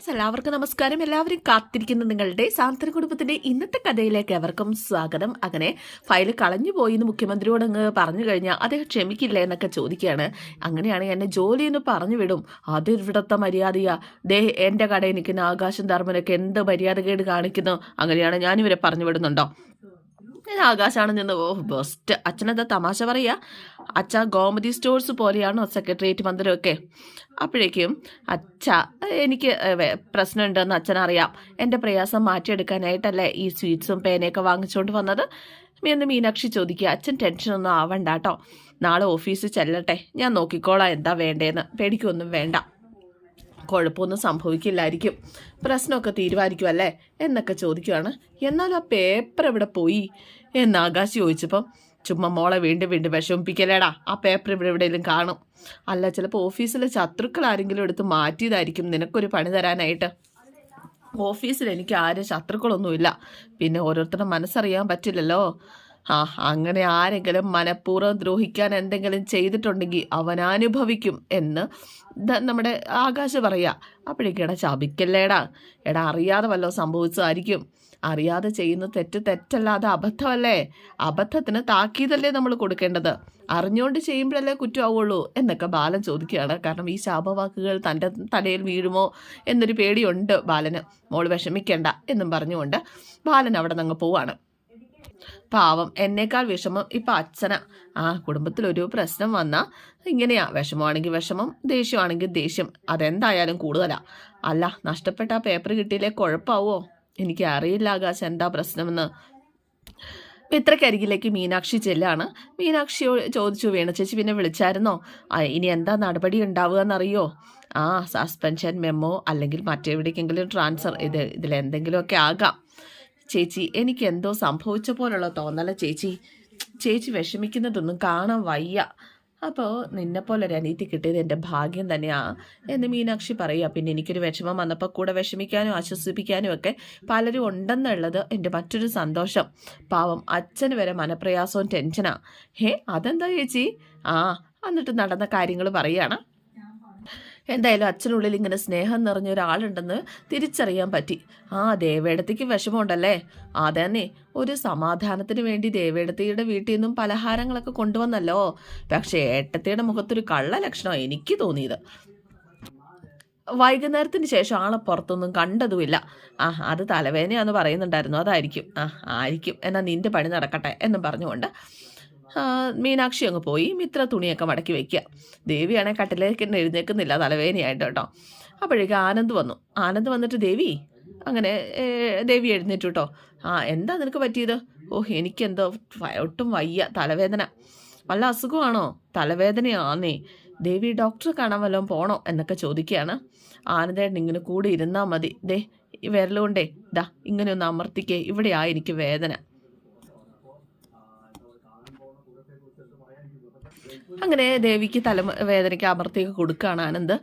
എല്ലാവർക്കും നമസ്കാരം. എല്ലാവരും കാത്തിരിക്കുന്ന നിങ്ങളുടെ സാന്ത്വന കുടുംബത്തിന്റെ ഇന്നത്തെ കഥയിലേക്ക് എവർക്കും സ്വാഗതം. അങ്ങനെ ഫയൽ കളഞ്ഞു പോയി എന്ന് മുഖ്യമന്ത്രിയോട് അങ്ങ് പറഞ്ഞു കഴിഞ്ഞാൽ അദ്ദേഹം ക്ഷമിക്കില്ല എന്നൊക്കെ ചോദിക്കുകയാണ്. അങ്ങനെയാണ് എന്നെ ജോലി എന്ന് പറഞ്ഞു വിടും. അത് ഇവിടുത്തെ മര്യാദയാ. ദേ എന്റെ കടയിൽ നിൽക്കുന്ന ആകാശം ധർമ്മനൊക്കെ എന്ത് മര്യാദകേട് കാണിക്കുന്നു? അങ്ങനെയാണ് ഞാനിവരെ പറഞ്ഞു വിടുന്നുണ്ടോ? ഞാൻ ആകാശാണ് നിന്ന് ഓ ബെസ്റ്റ് അച്ഛനെന്താ തമാശ പറയുക അച്ഛ ഗോമതി സ്റ്റോഴ്സ് പോലെയാണോ സെക്രട്ടേറിയറ്റ് മന്ദിരമൊക്കെ? അപ്പോഴേക്കും അച്ഛ എനിക്ക് പ്രശ്നമുണ്ടെന്ന് അച്ഛനറിയാം. എന്റെ പ്രയാസം മാറ്റിയെടുക്കാനായിട്ടല്ലേ ഈ സ്വീറ്റ്സും പേനയൊക്കെ വാങ്ങിച്ചുകൊണ്ട് വന്നത്? എന്ന് മീനാക്ഷി ചോദിക്കുക. അച്ഛൻ ടെൻഷനൊന്നും ആവണ്ട കേട്ടോ നാളെ ഓഫീസിൽ ചെല്ലട്ടെ. ഞാൻ നോക്കിക്കോളാം എന്താ വേണ്ടേന്ന്. പേടിക്കൊന്നും വേണ്ട. കുഴപ്പമൊന്നും സംഭവിക്കില്ലായിരിക്കും. പ്രശ്നമൊക്കെ തീരുമാനിക്കും അല്ലേ? എന്നൊക്കെ ചോദിക്കുവാണ്. എന്നാൽ ആ പേപ്പർ എവിടെ പോയി? എന്ന് ആകാശ് ചോദിച്ചപ്പം ചുമ്മാ മോളെ വീണ്ടും വീണ്ടും വിഷമിപ്പിക്കലേടാ. ആ പേപ്പർ ഇവിടെ എവിടെയെങ്കിലും കാണും. അല്ല ചിലപ്പോൾ ഓഫീസിലെ ശത്രുക്കൾ ആരെങ്കിലും എടുത്ത് മാറ്റിയതായിരിക്കും നിനക്കൊരു പണി തരാനായിട്ട്. ഓഫീസിൽ എനിക്ക് ആരും ശത്രുക്കളൊന്നുമില്ല. പിന്നെ ഓരോരുത്തരുടെ മനസ്സറിയാൻ പറ്റില്ലല്ലോ. ആ അങ്ങനെ ആരെങ്കിലും മനഃപൂർവം ദ്രോഹിക്കാൻ എന്തെങ്കിലും ചെയ്തിട്ടുണ്ടെങ്കിൽ അവൻ അനുഭവിക്കും എന്ന് നമ്മുടെ ആകാശ് പറയുക അപ്പോഴേക്കും എടാ ചപിക്കല്ലേടാ എടാ അറിയാതെ വല്ലോ സംഭവിച്ചതായിരിക്കും. അറിയാതെ ചെയ്യുന്ന തെറ്റ് തെറ്റല്ല അത് അബദ്ധമല്ലേ? അബദ്ധത്തിന് താക്കീതല്ലേ നമ്മൾ കൊടുക്കേണ്ടത്? അറിഞ്ഞുകൊണ്ട് ചെയ്യുമ്പോഴല്ലേ കുറ്റമാവുള്ളൂ എന്നൊക്കെ ബാലൻ ചോദിക്കുകയാണ്. കാരണം ഈ ശാപവാക്കുകൾ തന്റെ തലയിൽ വീഴുമോ എന്നൊരു പേടിയുണ്ട് ബാലന്. മോൾ വിഷമിക്കേണ്ട എന്നും പറഞ്ഞുകൊണ്ട് ബാലൻ അവിടെ നിന്ന് പോവാണ്. പാവം. എന്നേക്കാൾ വിഷമം ഇപ്പം അച്ഛന. ആ കുടുംബത്തിലൊരു പ്രശ്നം വന്നാൽ ഇങ്ങനെയാ. വിഷമമാണെങ്കിൽ വിഷമം ദേഷ്യമാണെങ്കിൽ ദേഷ്യം. അതെന്തായാലും കൂടുതലാ. അല്ല നഷ്ടപ്പെട്ട ആ പേപ്പർ കിട്ടിയില്ലേ കുഴപ്പമാവോ എനിക്ക് അറിയില്ല ആകാശ് എന്താ പ്രശ്നമെന്ന്. പിത്രക്കരികിലേക്ക് മീനാക്ഷി ചെല്ലാണ്. മീനാക്ഷി ചോദിച്ചു വേണു ചേച്ചി പിന്നെ വിളിച്ചായിരുന്നോ? ഇനി എന്താ നടപടി ഉണ്ടാവുക എന്നറിയോ? ആ സസ്പെൻഷൻ മെമ്മോ അല്ലെങ്കിൽ മറ്റെവിടേക്കെങ്കിലും ട്രാൻസ്ഫർ ഇത് ഇതിലെന്തെങ്കിലുമൊക്കെ ആകാം. ചേച്ചി എനിക്ക് എന്തോ സംഭവിച്ച പോലുള്ള തോന്നല ചേച്ചി. ചേച്ചി വിഷമിക്കുന്നതൊന്നും കാണാൻ വയ്യ. അപ്പോൾ നിന്നെപ്പോലെ ഒരു അനീതി കിട്ടിയത് എന്റെ ഭാഗ്യം തന്നെയാണ് എന്ന് മീനാക്ഷി പറയുക. പിന്നെ എനിക്കൊരു വിഷമം വന്നപ്പോൾ കൂടെ വിഷമിക്കാനും ആശ്വസിപ്പിക്കാനും ഒക്കെ പലരും ഉണ്ടെന്നുള്ളത് എന്റെ മറ്റൊരു സന്തോഷം. പാവം അച്ഛന് വരെ മനപ്രയാസവും ടെൻഷനാണ് ഹേ അതെന്താ ചേച്ചി? ആ എന്നിട്ട് നടന്ന കാര്യങ്ങൾ പറയുകയാണ്. എന്തായാലും അച്ഛനുള്ളിൽ ഇങ്ങനെ സ്നേഹം നിറഞ്ഞ ഒരാളുണ്ടെന്ന് തിരിച്ചറിയാൻ പറ്റി. ആ ദേവേടത്തിക്ക് വിഷമമുണ്ടല്ലേ? അതന്നെ ഒരു സമാധാനത്തിന് വേണ്ടി ദേവേടത്തിയുടെ വീട്ടിൽ നിന്നും പലഹാരങ്ങളൊക്കെ കൊണ്ടുവന്നല്ലോ. പക്ഷേ ഏട്ടത്തിയുടെ മുഖത്തൊരു കള്ള ലക്ഷണം എനിക്ക് തോന്നിയത്. വൈകുന്നേരത്തിന് ശേഷം ആളെ പുറത്തൊന്നും കണ്ടതുമില്ല. ആ അത് തലവേദനയാന്ന് പറയുന്നുണ്ടായിരുന്നു. അതായിരിക്കും. ആ ആയിരിക്കും. എന്നാൽ നിന്റെ പണി നടക്കട്ടെ എന്നും പറഞ്ഞുകൊണ്ട് മീനാക്ഷി അങ്ങ് പോയി. മിത്ര തുണിയൊക്കെ മടക്കി വയ്ക്കുക ദേവിയാണെ കട്ടിലേക്ക് എഴുന്നേൽക്കുന്നില്ല. തലവേദനയായിട്ട് കേട്ടോ അപ്പോഴേക്കും ആനന്ദ് വന്നു. ആനന്ദ് വന്നിട്ട് ദേവി അങ്ങനെ ദേവി എഴുന്നേറ്റു കേട്ടോ ആ എന്താ നിനക്ക് പറ്റിയത്? ഓ എനിക്കെന്തോ ഒട്ടും വയ്യ. തലവേദന. വല്ല അസുഖമാണോ? തലവേദനയാന്നേ. ദേവി ഡോക്ടറെ കാണാൻ വല്ലതും പോണോ? എന്നൊക്കെ ചോദിക്കുകയാണ് ആനന്ദേട്ടൻ ഇങ്ങനെ കൂടി ഇരുന്നാൽ മതി. ദേ വിരലുകൊണ്ടേ ദാ ഇങ്ങനെ ഒന്ന് അമർത്തിക്കേ. ഇവിടെയാ എനിക്ക് വേദന. അങ്ങനെ ദേവിക്ക് തല വേദനയ്ക്ക് അമർത്തിയൊക്കെ കൊടുക്കുകയാണ് ആനന്ദ്.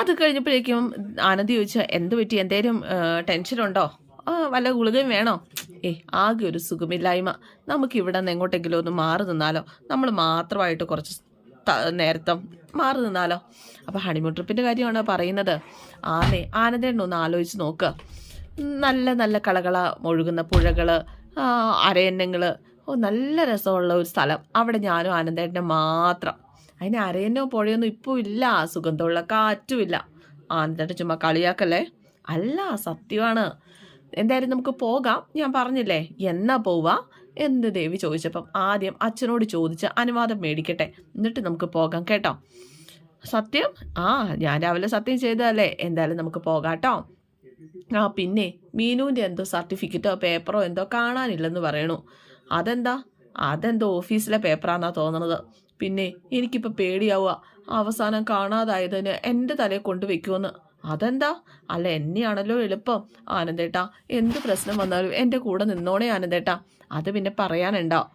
അത് കഴിഞ്ഞപ്പോഴേക്കും ആനന്ദ് ചോദിച്ചാൽ എന്ത് പറ്റി? എന്തേലും ടെൻഷനുണ്ടോ? വല്ല ഗുളികയും വേണോ? ഏ ആകെ ഒരു സുഖമില്ലായ്മ. നമുക്ക് ഇവിടെ നിന്ന് എങ്ങോട്ടെങ്കിലും ഒന്ന് മാറി നിന്നാലോ? നമ്മൾ മാത്രമായിട്ട് കുറച്ച് നേരത്തം നേരത്തെ മാറി നിന്നാലോ? അപ്പോൾ ഹണിമൂൺ ട്രിപ്പിന്റെ കാര്യമാണ് പറയുന്നത്. ആനേ ആനന്ദേണ്ണ ഒന്ന് ആലോചിച്ച് നോക്കുക നല്ല നല്ല കളകള ഒഴുകുന്ന പുഴകൾ അരയന്നങ്ങൾ ഓ നല്ല രസമുള്ള ഒരു സ്ഥലം. അവിടെ ഞാനും ആനന്ദേട്ടനും മാത്രം. അതിന് അരയനോ പുഴയൊന്നും ഇപ്പോൾ ഇല്ല. സുഗന്ധമുള്ള കാറ്റും ഇല്ല ആനന്ദേട്ടൻ ചുമ്മാ കളിയാക്കല്ലേ? അല്ല സത്യമാണ്. എന്തായാലും നമുക്ക് പോകാം. ഞാൻ പറഞ്ഞില്ലേ? എന്നാ പോവാ? എന്ത് ദേവി ചോദിച്ചപ്പം ആദ്യം അച്ഛനോട് ചോദിച്ച് അനുവാദം മേടിക്കട്ടെ. എന്നിട്ട് നമുക്ക് പോകാം കേട്ടോ. സത്യം? ആ ഞാൻ രാവിലെ സത്യം ചെയ്തതല്ലേ. എന്തായാലും നമുക്ക് പോകാട്ടോ ആ പിന്നെ മീനുവിന്റെ എന്തോ സർട്ടിഫിക്കറ്റോ പേപ്പറോ എന്തോ കാണാനില്ലെന്ന് പറയണു. അതെന്താ? അതെന്തോ ഓഫീസിലെ പേപ്പറാന്നാ തോന്നണത്. പിന്നെ എനിക്കിപ്പോൾ പേടിയാവുക. അവസാനം കാണാതായതിന് എന്റെ തലയെ കൊണ്ടുവയ്ക്കുമെന്ന് അതെന്താ? അല്ല എന്നെയാണല്ലോ എളുപ്പം. ആനന്ദേട്ടാ എന്ത് പ്രശ്നം വന്നാലും എന്റെ കൂടെ നിന്നോണേ ആനന്ദേട്ടാ. അത് പിന്നെ പറയാനുണ്ടോ.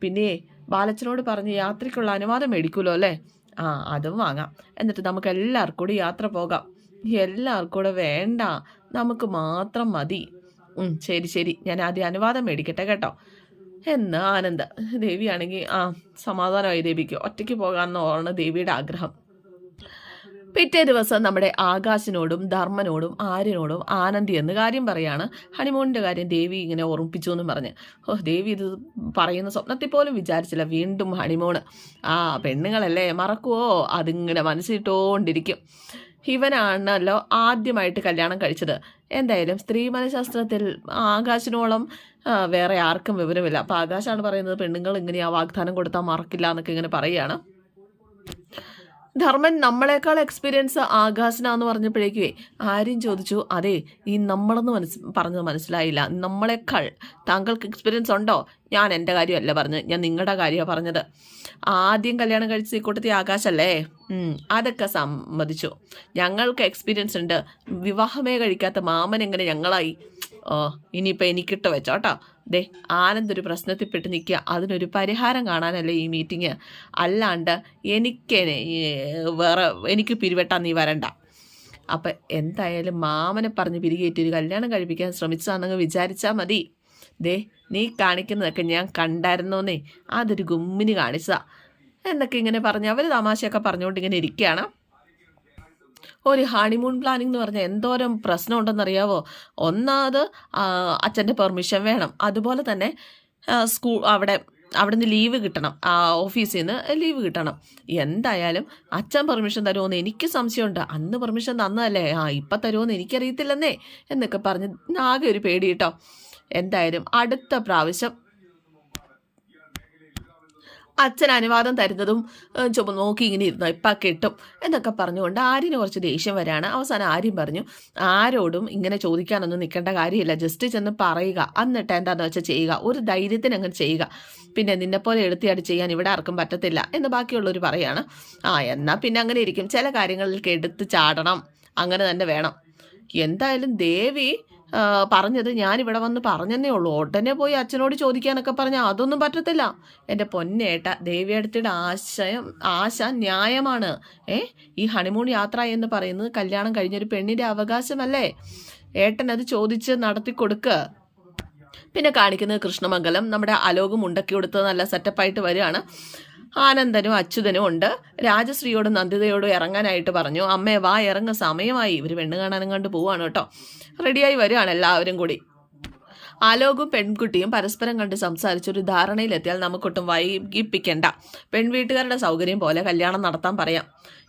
പിന്നെ ബാലച്ചനോട് പറഞ്ഞ് യാത്രയ്ക്കുള്ള അനുവാദം മേടിക്കുമല്ലോ അല്ലേ? ആ അതും വാങ്ങാം. എന്നിട്ട് നമുക്ക് എല്ലാവർക്കും കൂടി യാത്ര പോകാം. എല്ലാവർക്കും കൂടെ വേണ്ട. നമുക്ക് മാത്രം മതി. ശരി ശരി. ഞാൻ ആദ്യം അനുവാദം മേടിക്കട്ടെ കേട്ടോ. എന്ന് ആനന്ദ? ദേവിയാണെങ്കിൽ ആ സമാധാനമായി ദേവിക്ക് ഒറ്റയ്ക്ക് പോകാമെന്ന് ഓർണ ദേവിയുടെ ആഗ്രഹം. പിറ്റേ ദിവസം നമ്മുടെ ആകാശിനോടും ധർമ്മനോടും ആര്യനോടും ആനന്ദി എന്ന് കാര്യം പറയാണ്. ഹണിമൂണിന്റെ കാര്യം ദേവി ഇങ്ങനെ ഓർമ്മിപ്പിച്ചു എന്ന് പറഞ്ഞ്. ഓ ദേവി ഇത് പറയുന്ന സ്വപ്നത്തിൽ പോലും വിചാരിച്ചില്ല. വീണ്ടും ഹണിമൂണ്. ആ പെണ്ണുങ്ങളല്ലേ മറക്കുവോ? അതിങ്ങനെ മനസ്സിട്ടോണ്ടിരിക്കും ഇവനാണല്ലോ ആദ്യമായിട്ട് കല്യാണം കഴിച്ചത്. എന്തായാലും സ്ത്രീ മനഃശാസ്ത്രത്തിൽ ആകാശിനോളം വേറെ ആർക്കും വിവരമില്ല. അപ്പോൾ ആകാശാണ് പറയുന്നത് പെണ്ണുങ്ങൾ ഇങ്ങനെ ആ വാഗ്ദാനം കൊടുത്താൽ മറക്കില്ല എന്നൊക്കെ ഇങ്ങനെ പറയുകയാണ്. ധർമ്മൻ നമ്മളെക്കാൾ എക്സ്പീരിയൻസ് ആകാശനാന്ന് പറഞ്ഞപ്പോഴേക്കുവേ ആരും ചോദിച്ചു അതെ ഈ നമ്മളെന്ന് മനസ് പറഞ്ഞത് മനസ്സിലായില്ല. നമ്മളെക്കാൾ താങ്കൾക്ക് എക്സ്പീരിയൻസ് ഉണ്ടോ? ഞാൻ എന്റെ കാര്യമല്ല പറഞ്ഞത് ഞാൻ നിങ്ങളുടെ കാര്യമാണ് പറഞ്ഞത്. ആദ്യം കല്യാണം കഴിച്ച ഈ കൂട്ടത്തിൽ ആകാശല്ലേ അതൊക്കെ സമ്മതിച്ചു. ഞങ്ങൾക്ക് എക്സ്പീരിയൻസ് ഉണ്ട്. വിവാഹമേ കഴിക്കാത്ത മാമൻ എങ്ങനെ ഞങ്ങളായി? ഓ ഇനിയിപ്പോൾ എനിക്കിട്ട് വെച്ചോട്ടോ ദേ ആനന്ദ് ഒരു പ്രശ്നത്തിൽപ്പെട്ട് നിൽക്കുക. അതിനൊരു പരിഹാരം കാണാനല്ലേ ഈ മീറ്റിങ് അല്ലാണ്ട് എനിക്ക് വേറെ എനിക്ക് പിരിവെട്ടാൻ നീ വരണ്ട. അപ്പം എന്തായാലും മാമനെ പറഞ്ഞ് പിരികേറ്റി ഒരു കല്യാണം കഴിപ്പിക്കാൻ ശ്രമിച്ചതാണെന്ന് വിചാരിച്ചാൽ മതി. ദേ നീ കാണിക്കുന്നതൊക്കെ ഞാൻ കണ്ടായിരുന്നോന്നേ. അതൊരു ഗുമ്മിന് കാണിച്ചതാ. എന്നൊക്കെ ഇങ്ങനെ പറഞ്ഞ് അവർ തമാശയൊക്കെ പറഞ്ഞുകൊണ്ട് ഇങ്ങനെ ഇരിക്കുകയാണ്. ഒരു ഹണിമൂൺ പ്ലാനിംഗ് എന്ന് പറഞ്ഞാൽ എന്തോരം പ്രശ്നമുണ്ടെന്നറിയാവോ? ഒന്നാമത് അച്ഛന്റെ പെർമിഷൻ വേണം. അതുപോലെ തന്നെ സ്കൂൾ അവിടെ അവിടെ നിന്ന് ലീവ് കിട്ടണം. ആ ഓഫീസിൽ നിന്ന് ലീവ് കിട്ടണം. എന്തായാലും അച്ഛൻ പെർമിഷൻ തരുമോയെന്ന് എനിക്ക് സംശയമുണ്ട്. അന്ന് പെർമിഷൻ തന്നതല്ലേ? ആ ഇപ്പം തരുമോയെന്ന് എനിക്കറിയത്തില്ലെന്നേ എന്നൊക്കെ പറഞ്ഞ് ആകെ ഒരു പേടി കേട്ടോ എന്തായാലും അടുത്ത പ്രാവശ്യം അച്ഛൻ അനുവാദം തരുന്നതും ചുമ നോക്കി ഇങ്ങനെ ഇരുന്നു ഇപ്പം കിട്ടും എന്നൊക്കെ പറഞ്ഞുകൊണ്ട് ആര്യന് കുറച്ച് ദേഷ്യം വരാണ്. അവസാനം ആര്യം പറഞ്ഞു ആരോടും ഇങ്ങനെ ചോദിക്കാനൊന്നും നിൽക്കേണ്ട കാര്യമില്ല. ജസ്റ്റ് ചെന്ന് പറയുക. എന്നിട്ട് എന്താന്ന് വെച്ചാൽ ചെയ്യുക. ഒരു ധൈര്യത്തിന് അങ്ങനെ ചെയ്യുക. പിന്നെ നിന്നെപ്പോലെ എടുത്തിയാട് ചെയ്യാൻ ഇവിടെ ആർക്കും പറ്റത്തില്ല. എന്ന് ബാക്കിയുള്ളവർ പറയാണ്. ആ എന്നാൽ പിന്നെ അങ്ങനെ ഇരിക്കും. ചില കാര്യങ്ങളിലേക്ക് എടുത്ത് ചാടണം. അങ്ങനെ തന്നെ വേണം. എന്തായാലും ദേവി ആ, ഞാൻ ഞാനിവിടെ വന്ന് പറഞ്ഞെന്നേ ഉള്ളൂ. ഉടനെ പോയി അച്ഛനോട് ചോദിക്കാനൊക്കെ പറഞ്ഞാൽ അതൊന്നും പറ്റത്തില്ല. എന്റെ പൊന്നേട്ട ദേവിയടുത്തിയുടെ ആശയം ആശ ന്യായമാണ്. ഏ ഈ ഹണിമൂൺ യാത്ര എന്ന് പറയുന്നത് കല്യാണം കഴിഞ്ഞൊരു പെണ്ണിന്റെ അവകാശമല്ലേ? ഏട്ടൻ അത് ചോദിച്ച് നടത്തി കൊടുക്ക്. പിന്നെ കാണിക്കുന്നത് കൃഷ്ണമംഗലം. നമ്മുടെ അലോകം ഉണ്ടക്കി കൊടുത്ത് നല്ല സെറ്റപ്പായിട്ട് വരികയാണ്. ആനന്ദനും അച്യുതനും ഉണ്ട്. രാജശ്രീയോടും നന്ദിതയോടും ഇറങ്ങാനായിട്ട് പറഞ്ഞു അമ്മേ വാ ഇറങ്ങ സമയമായി. ഇവർ പെണ്ണ് കാണാനും കണ്ട് പോവാണ് കേട്ടോ. റെഡിയായി വരികയാണ് എല്ലാവരും കൂടി. ആലോകും പെൺകുട്ടിയും പരസ്പരം കണ്ട് സംസാരിച്ച് ഒരു ധാരണയിലെത്തിയാൽ നമുക്കൊട്ടും വൈകിപ്പിക്കണ്ട. പെൺവീട്ടുകാരുടെ സൗകര്യം പോലെ കല്യാണം നടത്താൻ പറയാം.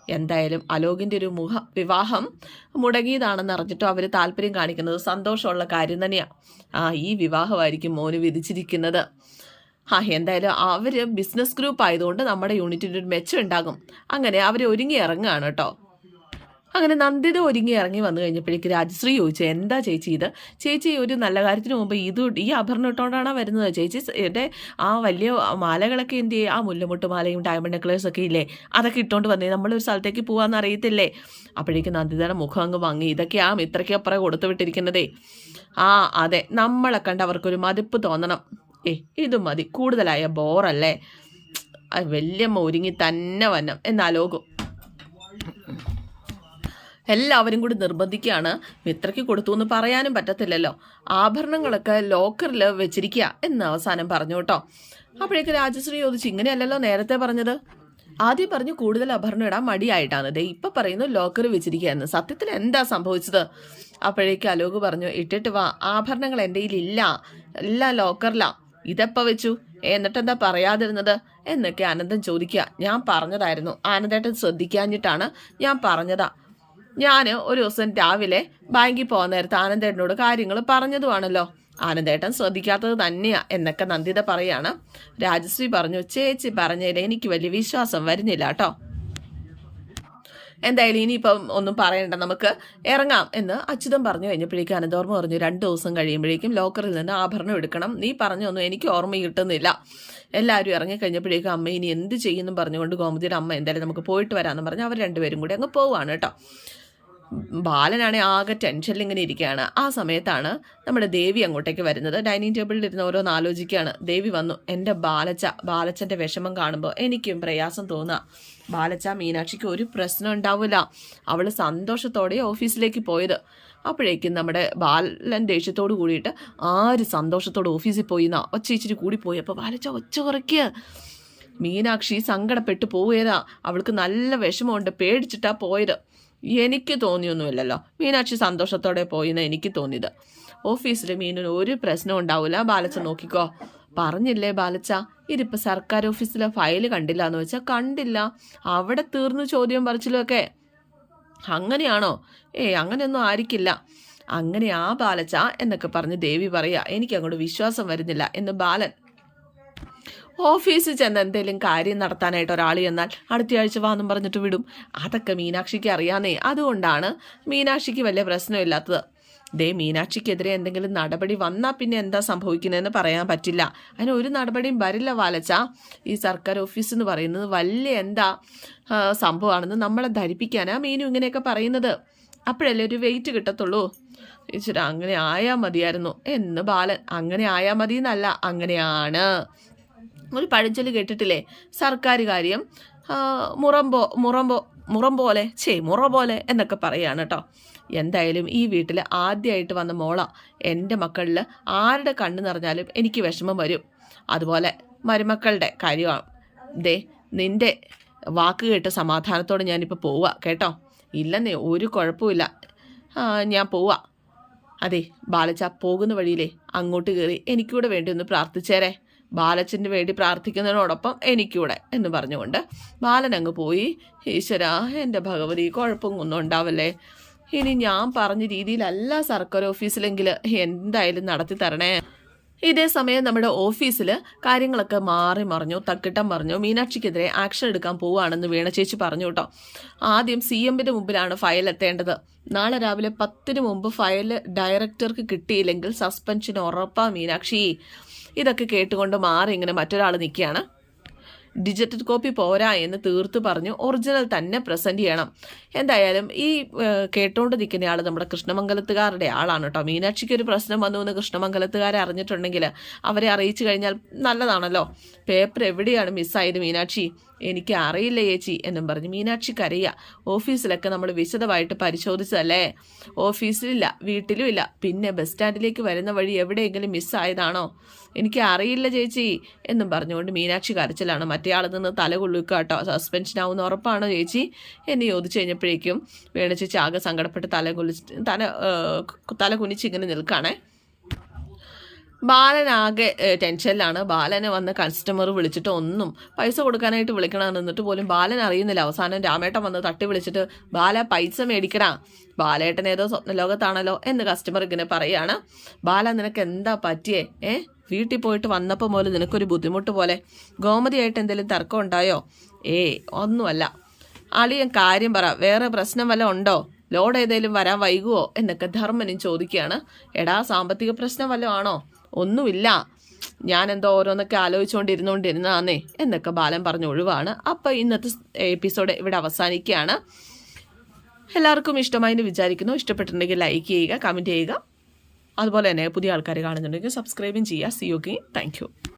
എന്തായാലും അലോകിന്റെ ഒരു മുഖ വിവാഹം മുടങ്ങിയതാണെന്ന് അറിഞ്ഞിട്ടും അവർ താല്പര്യം കാണിക്കുന്നത് സന്തോഷമുള്ള കാര്യം തന്നെയാണ് ആ ഈ വിവാഹമായിരിക്കും മോന് വിധിച്ചിരിക്കുന്നത്. ആ എന്തായാലും അവർ ബിസിനസ് ഗ്രൂപ്പ് ആയതുകൊണ്ട് നമ്മുടെ യൂണിറ്റിന്റെ ഒരു മെച്ചം ഉണ്ടാകും. അങ്ങനെ അവർ ഒരുങ്ങി ഇറങ്ങുകയാണ് കേട്ടോ. അങ്ങനെ നന്ദിത ഒരുങ്ങി ഇറങ്ങി വന്നു കഴിഞ്ഞപ്പോഴേക്ക് രാജശ്രീ ചോദിച്ചു എന്താ ചേച്ചി ഇത്? ചേച്ചി ഒരു നല്ല കാര്യത്തിന് മുമ്പ് ഇത് ഈ ആഭരണം ഇട്ടുകൊണ്ടാണോ വരുന്നത്? ചേച്ചി എന്റെ ആ വലിയ മാലകളൊക്കെ എന്ത് ചെയ്യും ആ മുല്ലമുട്ട് മാലയും ഡയമണ്ട് നെക്ലേസ് ഒക്കെ ഇല്ലേ? അതൊക്കെ ഇട്ടുകൊണ്ട് വന്നേ. നമ്മളൊരു സ്ഥലത്തേക്ക് പോകാമെന്ന് അറിയത്തില്ലേ? അപ്പോഴേക്ക് നന്ദിതയുടെ മുഖം അങ്ങ് വാങ്ങി ഇതൊക്കെയാ ഇത്രയ്ക്കപ്പുറം കൊടുത്തു വിട്ടിരിക്കുന്നതേ. ആ അതെ. നമ്മളെ കണ്ട് അവർക്കൊരു മതിപ്പ് തോന്നണം. ഏ ഇത് മതി. കൂടുതലായ ബോറല്ലേ? വല്യമ്മ ഒരുങ്ങി തന്നെ വന്നം എന്നാലോകും എല്ലാവരും കൂടി നിർബന്ധിക്കുകയാണ്. മിത്രയ്ക്ക് കൊടുത്തു എന്ന് പറയാനും പറ്റത്തില്ലല്ലോ. ആഭരണങ്ങളൊക്കെ ലോക്കറിൽ വെച്ചിരിക്കുക എന്ന് അവസാനം പറഞ്ഞു കേട്ടോ. അപ്പോഴേക്ക് രാജശ്രീ ചോദിച്ചു ഇങ്ങനെയല്ലല്ലോ നേരത്തെ പറഞ്ഞത്? ആദ്യം പറഞ്ഞു കൂടുതൽ ആഭരണം ഇടാൻ മടിയായിട്ടാണ്. ദേ ഇപ്പൊ പറയുന്നു ലോക്കർ വെച്ചിരിക്കുകയെന്ന് സത്യത്തിൽ എന്താ സംഭവിച്ചത്? അപ്പോഴേക്ക് അലോക് പറഞ്ഞു ഇട്ടിട്ട് വാ. ആഭരണങ്ങൾ എന്റെ കയ്യിലില്ല എല്ലാം ലോക്കറിലാ. ഇതെപ്പോ വെച്ചു? എന്നിട്ടെന്താ പറയാതിരുന്നത്? എന്നൊക്കെ ആനന്ദൻ ചോദിക്കുക. ഞാൻ പറഞ്ഞതായിരുന്നു. ആനന്ദേട്ടൻ ശ്രദ്ധിക്കാഞ്ഞിട്ടാണ് ഞാൻ പറഞ്ഞതാ. ഞാൻ ഒരു ദിവസം രാവിലെ ബാങ്കിൽ പോകുന്ന നേരത്ത് ആനന്ദേട്ടനോട് കാര്യങ്ങൾ പറഞ്ഞതുമാണല്ലോ ആനന്ദേട്ടൻ ശ്രദ്ധിക്കാത്തത് തന്നെയാ എന്നൊക്കെ നന്ദിത പറയാണ്. രാജശ്രീ പറഞ്ഞു ചേച്ചി പറഞ്ഞതിൽ എനിക്ക് വലിയ വിശ്വാസം വരുന്നില്ല കേട്ടോ. എന്തായാലും ഇനിയിപ്പം ഒന്നും പറയണ്ട. നമുക്ക് ഇറങ്ങാം എന്ന് അച്യുതൻ പറഞ്ഞു. കഴിഞ്ഞപ്പോഴേക്കും അനന്തോർമ്മ പറഞ്ഞു രണ്ട് ദിവസം കഴിയുമ്പോഴേക്കും ലോക്കറിൽ നിന്ന് ആഭരണം എടുക്കണം. നീ പറഞ്ഞൊന്നും എനിക്ക് ഓർമ്മ കിട്ടുന്നില്ല. എല്ലാവരും ഇറങ്ങിക്കഴിഞ്ഞപ്പോഴേക്കും അമ്മ ഇനി എന്ത് ചെയ്യുന്നു പറഞ്ഞുകൊണ്ട് ഗോമതിയുടെ അമ്മ എന്തായാലും നമുക്ക് പോയിട്ട് വരാമെന്ന് പറഞ്ഞ്. അവർ രണ്ടുപേരും കൂടി അങ്ങ് പോവാണ് കേട്ടോ. ബാലനാണെ ആകെ ടെൻഷനിൽ ഇങ്ങനെ ഇരിക്കുകയാണ് ആ സമയത്താണ് നമ്മുടെ ദേവി അങ്ങോട്ടേക്ക് വരുന്നത്. ഡൈനിങ് ടേബിളിൽ ഇരുന്ന് ഓരോന്ന് ആലോചിക്കുകയാണ്. ദേവി വന്നു. എന്റെ ബാലച്ച ബാലച്ചന്റെ വിഷമം കാണുമ്പോൾ എനിക്കും പ്രയാസം തോന്നുക ബാലച്ച മീനാക്ഷിക്ക് ഒരു പ്രശ്നം ഉണ്ടാവില്ല അവൾ സന്തോഷത്തോടെ ഓഫീസിലേക്ക് പോയത്. അപ്പോഴേക്കും നമ്മുടെ ബാലൻ ദേഷ്യത്തോട് കൂടിയിട്ട് ആര് സന്തോഷത്തോടെ ഓഫീസിൽ പോയി എന്നാ ഒച്ച ഇച്ചിരി കൂടിപ്പോയി അപ്പോൾ ബാലച്ച ഒച്ച കുറയ്ക്കുക മീനാക്ഷി സങ്കടപ്പെട്ട് പോയതാ അവൾക്ക് നല്ല വിഷമമുണ്ട്. പേടിച്ചിട്ടാ പോയത്. എനിക്ക് തോന്നിയൊന്നുമില്ലല്ലോ. മീനാക്ഷി സന്തോഷത്തോടെ പോയിന്ന് എനിക്ക് തോന്നിയത്. ഓഫീസിൽ മീനിന് ഒരു പ്രശ്നം ഉണ്ടാവില്ല ബാലച്ച നോക്കിക്കോ. പറഞ്ഞില്ലേ ബാലച്ച? ഇതിപ്പോൾ സർക്കാർ ഓഫീസിലെ ഫയൽ കണ്ടില്ല എന്ന് വെച്ചാൽ കണ്ടില്ല. അവിടെ തീർന്നു ചോദ്യം പറിച്ചിലും ഒക്കെ അങ്ങനെയാണോ? ഏയ് അങ്ങനെയൊന്നും ആയിരിക്കില്ല. അങ്ങനെ ആ ബാലച്ച എന്നൊക്കെ പറഞ്ഞ് ദേവി പറയുക എനിക്ക് അങ്ങോട്ട് വിശ്വാസം വരുന്നില്ല എന്ന് ബാലൻ ഓഫീസിൽ ചെന്ന് എന്തെങ്കിലും കാര്യം നടത്താനായിട്ട് ഒരാൾ ചെന്നാൽ അടുത്തയാഴ്ച വാന്നും പറഞ്ഞിട്ട് വിടും. അതൊക്കെ മീനാക്ഷിക്ക് അറിയാന്നേ. അതുകൊണ്ടാണ് മീനാക്ഷിക്ക് വലിയ പ്രശ്നമില്ലാത്തത്. ദേ മീനാക്ഷിക്കെതിരെ എന്തെങ്കിലും നടപടി വന്നാൽ പിന്നെ എന്താ സംഭവിക്കുന്നതെന്ന് പറയാൻ പറ്റില്ല. അതിന് ഒരു നടപടിയും വരില്ല വാലച്ച. ഈ സർക്കാർ ഓഫീസ് എന്ന് പറയുന്നത് വലിയ എന്താ സംഭവമാണെന്ന് നമ്മളെ ധരിപ്പിക്കാനാണ് മീനു ഇങ്ങനെയൊക്കെ പറയുന്നത്. അപ്പോഴല്ലേ ഒരു വെയിറ്റ് കിട്ടത്തുള്ളൂ. ഇച്ചിരി അങ്ങനെ ആയാൽ മതിയായിരുന്നു. എന്ന് ബാലൻ അങ്ങനെ ആയാൽ മതി എന്നല്ല അങ്ങനെയാണ്. ഒരു പഴഞ്ചൊല്ല് കേട്ടിട്ടില്ലേ? സർക്കാർ കാര്യം. മുറമ്പോ മുറമ്പോ മുറം പോലെ ചേ മുറ പോലെ എന്നൊക്കെ പറയുകയാണ് കേട്ടോ എന്തായാലും ഈ വീട്ടിൽ ആദ്യമായിട്ട് വന്ന മോള. എന്റെ മക്കളിൽ ആരുടെ കണ്ണ് നിറഞ്ഞാലും എനിക്ക് വിഷമം വരും. അതുപോലെ മരുമക്കളുടെ കാര്യമാണ് ദേ നിന്റെ വാക്ക് കേട്ട് സമാധാനത്തോടെ ഞാനിപ്പോൾ പോവുക കേട്ടോ. ഇല്ലെന്നേ ഒരു കുഴപ്പമില്ല ഞാൻ പോവാ. അതെ ബാലച്ച പോകുന്ന വഴിയിലേ അങ്ങോട്ട് കയറി എനിക്കൂടെ വേണ്ടി ഒന്ന് പ്രാർത്ഥിച്ചേരെ. ബാലച്ചന് വേണ്ടി പ്രാർത്ഥിക്കുന്നതിനോടൊപ്പം എനിക്കൂടെ എന്ന് പറഞ്ഞുകൊണ്ട് ബാലൻ അങ്ങ് പോയി. ഈശ്വര എന്റെ ഭഗവതി കുഴപ്പമൊന്നും ഉണ്ടാവല്ലേ? ഇനി ഞാൻ പറഞ്ഞ രീതിയിലല്ല സർക്കാർ ഓഫീസിലെങ്കിൽ എന്തായാലും നടത്തി തരണേ. ഇതേ സമയം നമ്മുടെ ഓഫീസിൽ കാര്യങ്ങളൊക്കെ മാറി മറിഞ്ഞു തക്കിട്ടം പറഞ്ഞു മീനാക്ഷിക്കെതിരെ ആക്ഷൻ എടുക്കാൻ പോവുകയാണെന്ന് വീണ ചേച്ചി പറഞ്ഞു കേട്ടോ. ആദ്യം സി എമ്മിന്റെ മുമ്പിലാണ് ഫയൽ എത്തേണ്ടത്. നാളെ രാവിലെ പത്തിന് മുമ്പ് ഫയൽ ഡയറക്ടർക്ക് കിട്ടിയില്ലെങ്കിൽ സസ്പെൻഷൻ ഉറപ്പാ മീനാക്ഷി. ഇതൊക്കെ കേട്ടുകൊണ്ട് മാറി ഇങ്ങനെ മറ്റൊരാൾ നിൽക്കുകയാണ്. ഡിജിറ്റൽ കോപ്പി പോരാ എന്ന് തീർത്ത് പറഞ്ഞു ഒറിജിനൽ തന്നെ പ്രസന്റ് ചെയ്യണം. എന്തായാലും ഈ കേട്ടുകൊണ്ട് നിൽക്കുന്ന ആൾ നമ്മുടെ കൃഷ്ണമംഗലത്തുകാരുടെ ആളാണ് കേട്ടോ. മീനാക്ഷിക്ക് ഒരു പ്രശ്നം വന്നു എന്ന് കൃഷ്ണമംഗലത്തുകാരെ അറിഞ്ഞിട്ടുണ്ടെങ്കിൽ അവരെ അറിയിച്ചു കഴിഞ്ഞാൽ നല്ലതാണല്ലോ. പേപ്പർ എവിടെയാണ് മിസ്സായത് മീനാക്ഷി? എനിക്ക് അറിയില്ല ചേച്ചി എന്നും പറഞ്ഞ് മീനാക്ഷി കരയ. ഓഫീസിലൊക്കെ നമ്മൾ വിശദമായിട്ട് പരിശോധിച്ചതല്ലേ? ഓഫീസിലില്ല വീട്ടിലും ഇല്ല പിന്നെ ബസ് സ്റ്റാൻഡിലേക്ക് വരുന്ന വഴി എവിടെയെങ്കിലും മിസ്സായതാണോ? എനിക്ക് അറിയില്ല ചേച്ചി എന്നും പറഞ്ഞുകൊണ്ട് മീനാക്ഷി കരച്ചിലാണ്. മറ്റേയാളിൽ നിന്ന് തല കൊള്ളുക കേട്ടോ സസ്പെൻഷൻ ആവുന്ന ഉറപ്പാണോ ചേച്ചി? എന്ന് ചോദിച്ചു കഴിഞ്ഞപ്പോഴേക്കും വേണ ചേച്ചി ആകെ സങ്കടപ്പെട്ട് തല കുലിച്ച് തല തല കുനിച്ചിങ്ങനെ നിൽക്കുകയാണേ. ബാലനാകെ ടെൻഷനിലാണ്. ബാലനെ വന്ന് കസ്റ്റമർ വിളിച്ചിട്ട് ഒന്നും പൈസ കൊടുക്കാനായിട്ട് വിളിക്കണം എന്നിട്ട് പോലും ബാലൻ അറിയുന്നില്ല. അവസാനം രാമേട്ടൻ വന്ന് തട്ടി വിളിച്ചിട്ട് ബാല പൈസ മേടിക്കടാ. ബാലേട്ടൻ ഏതോ സ്വപ്നലോകത്താണല്ലോ എന്ന് കസ്റ്റമർ ഇങ്ങനെ പറയാണ്. ബാല നിനക്ക് എന്താ പറ്റിയേ? ഏ? വീട്ടിൽ പോയിട്ട് വന്നപ്പോൾ മുതൽ നിനക്കൊരു ബുദ്ധിമുട്ട് പോലെ. ഗോമതിയായിട്ട് എന്തെങ്കിലും തർക്കം ഉണ്ടായോ? ഏ ഒന്നുമല്ല. അളിയൻ കാര്യം പറ. വേറെ പ്രശ്നം വല്ല ഉണ്ടോ? ലോഡ് ഏതെങ്കിലും വരാൻ വൈകുവോ? എന്നൊക്കെ ധർമ്മനും ചോദിക്കുകയാണ്. എടാ സാമ്പത്തിക പ്രശ്നം വല്ലതും ആണോ? ഒന്നുമില്ല. ഞാൻ എന്തോ ഓരോന്നൊക്കെ ആലോചിച്ചുകൊണ്ടിരുന്നുകൊണ്ടിരുന്നതാന്നേ എന്നൊക്കെ ബാലൻ പറഞ്ഞ് ഒഴിവാണ്. അപ്പോൾ ഇന്നത്തെ എപ്പിസോഡ് ഇവിടെ അവസാനിക്കുകയാണ്. എല്ലാവർക്കും ഇഷ്ടമായി എന്ന് വിചാരിക്കുന്നു. ഇഷ്ടപ്പെട്ടിട്ടുണ്ടെങ്കിൽ ലൈക്ക് ചെയ്യുക കമന്റ് ചെയ്യുക. അതുപോലെ തന്നെ പുതിയ ആൾക്കാർ കാണുന്നുണ്ടെങ്കിൽ സബ്സ്ക്രൈബും ചെയ്യുക. C you thank